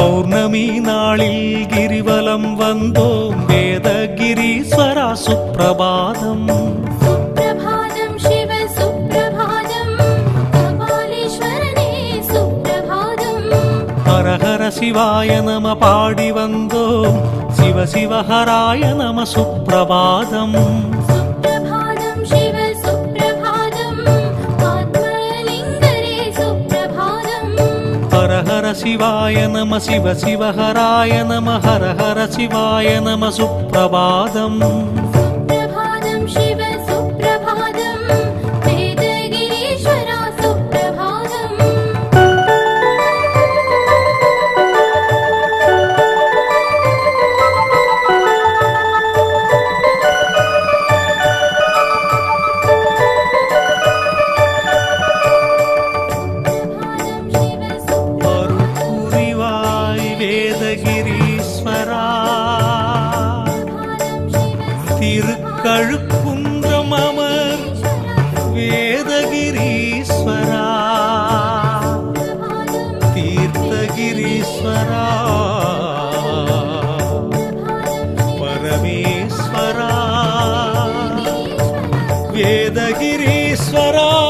पौर्णमी नाली गिरिवलं वन्दो वेदगिरीश्वरसुप्रभादम् സുപ്രഭാതം ശിവായ നമ പാടി पाडिवन्दो ശിവ ശിവഹരായ നമ സുപ്രഭാതം. शिवाय नम शिव शिव हराय नम हर हर शिवाय नम सुप्रभातम्। அருணகிரீஸ்வரா திருக்கழுப்புன்றம் அமர் வேதகிரீஸ்வரா. தீர்த்தகிரீஸ்வரா. பரமேஸ்வரா. வேதகிரீஸ்வரா.